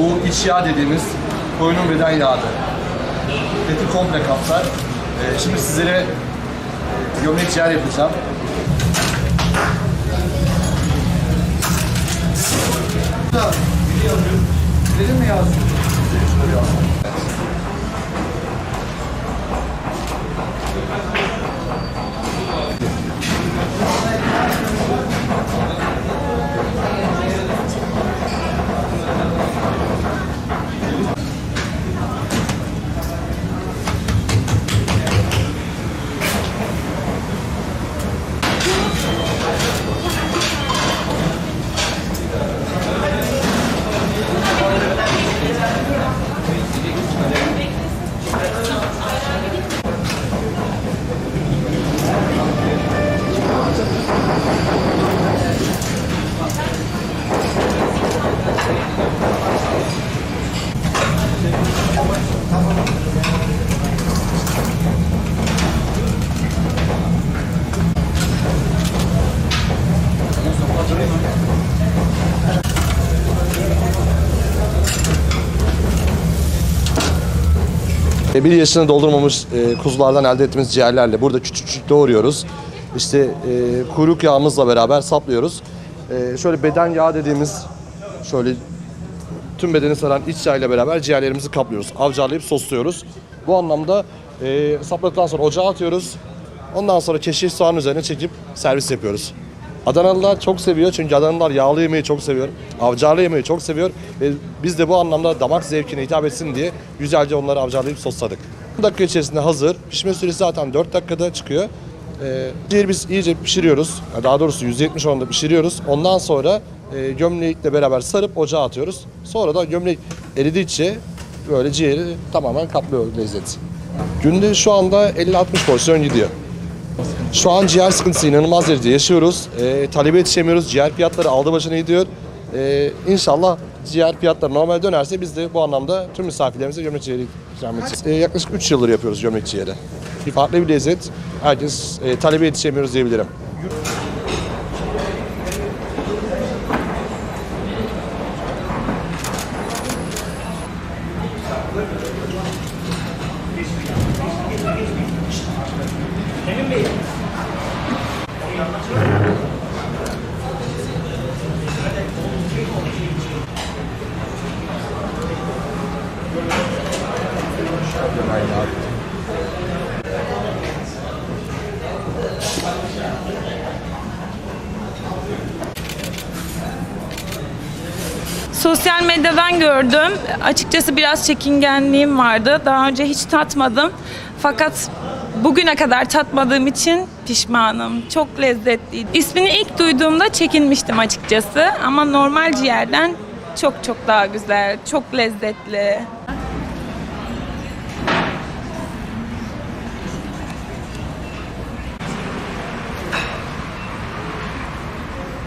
Bu iç yağ dediğimiz koyunun beden yağıdır. Eti komple kapsar. Ee, şimdi sizlere gömlek ciğer yapacağım. E, Bir yaşını doldurmamış e, kuzulardan elde ettiğimiz ciğerlerle burada küçük küçük doğruyoruz. İşte e, kuyruk yağımızla beraber saplıyoruz. E, şöyle beden yağı dediğimiz şöyle tüm bedeni saran iç yağ ile beraber ciğerlerimizi kaplıyoruz. Avcarlayıp sosluyoruz. Bu anlamda e, sapladıktan sonra ocağa atıyoruz. Ondan sonra keşiş soğan üzerine çekip servis yapıyoruz. Adanalılar çok seviyor çünkü Adanalılar yağlı yemeği çok seviyor. Avcarlı yemeği çok seviyor. Ve biz de bu anlamda damak zevkine hitap etsin diye güzelce onları avcarlayıp sosladık. 10 dakika içerisinde hazır. Pişme süresi zaten 4 dakikada çıkıyor. Ee, ciğeri biz iyice pişiriyoruz. Daha doğrusu 170 oranında pişiriyoruz. Ondan sonra e, gömlekle beraber sarıp ocağa atıyoruz. Sonra da gömlek eridikçe böyle ciğeri tamamen kaplıyor lezzet. Günde şu anda 50-60 porsiyon gidiyor. Şu an ciğer sıkıntısı inanılmaz derecede yaşıyoruz. E, talebe yetişemiyoruz. Ciğer fiyatları aldı başını gidiyor. E, inşallah ciğer fiyatları normale dönerse biz de bu anlamda tüm misafirlerimize gömlek ciğeri ikram edeceğiz. E, yaklaşık 3 yıldır yapıyoruz gömlek ciğeri. Bir farklı bir lezzet. Herkes e, talebe yetişemiyoruz diyebilirim. Sosyal medyadan gördüm. Açıkçası biraz çekingenliğim vardı. Daha önce hiç tatmadım. Fakat bugüne kadar tatmadığım için pişmanım. Çok lezzetliydi. İsmini ilk duyduğumda çekinmiştim açıkçası. Ama normal ciğerden çok çok daha güzel, çok lezzetli.